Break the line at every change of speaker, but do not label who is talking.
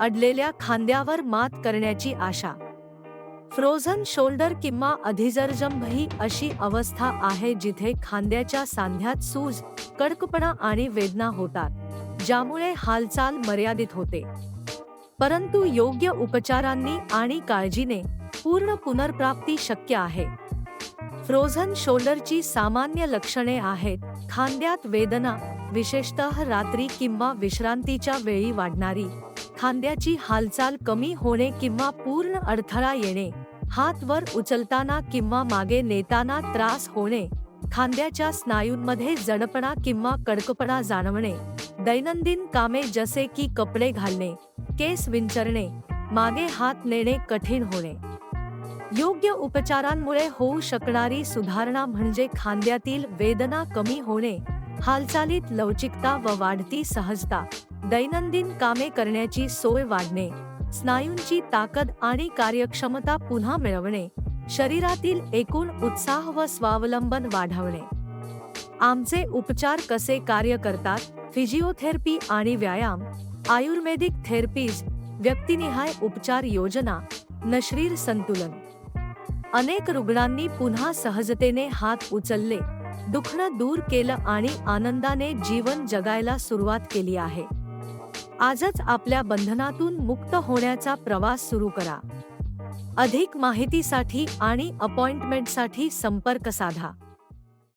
अडलेल्या खांद्यावर मात करण्याची आशा. फ्रोझन शोल्डर किंवा अधिजर्जंभ ही अशी अवस्था आहे जिथे खांद्याच्या सांध्यात सूज कडकपणा आणि वेदना होतात ज्यामुळे हालचाल मर्यादित होते. परंतु योग्य उपचारांनी आणि काळजीने पूर्ण पुनर्प्राप्ती शक्य आहे. फ्रोझन शोल्डरची सामान्य लक्षणे आहेत खांद्यात वेदना विशेषतः रात्री किंवा विश्रांतीच्या वेळी वाढणारी. खांद्याची हालचाल कमी होणे किंवा पूर्ण अडथळा येणे हात वर उचलताना किंवा मागे नेताना त्रास होणे खांद्याच्या स्नायूंमध्ये जडपणा किंवा कडकपणा जाणवणे दैनंदिन कामे जसे की कपडे घालणे केस विंचरणे मागे हात नेणे कठीण होणे. योग्य उपचारांमुळे होऊ शकणारी सुधारणा म्हणजे खांद्यातील वेदना कमी होणे हालचालीत लवचिकता व वाढती सहजता. दैनंदिन कामे करण्याची सोय वाढणे स्नायूंची ताकद आणि कार्यक्षमता पुन्हा मिळवणे शरीरातील एकूण उत्साह व स्वावलंबन वाढवणे. आमचे उपचार कसे कार्य करतात? फिजिओथेरपी आणि व्यायाम आयुर्वेदिक थेरपीज व्यक्तिनिहाय उपचार योजना नशरीर संतुलन. अनेक रुग्णांनी पुन्हा सहजतेने हात उचलले दुखणं दूर केलं आणि आनंदाने जीवन जगायला सुरुवात केली आहे. आजच आपल्या बंधनातून मुक्त होण्याचा प्रवास सुरू करा. अधिक माहितीसाठी आणि अपॉइंटमेंटसाठी संपर्क साधा.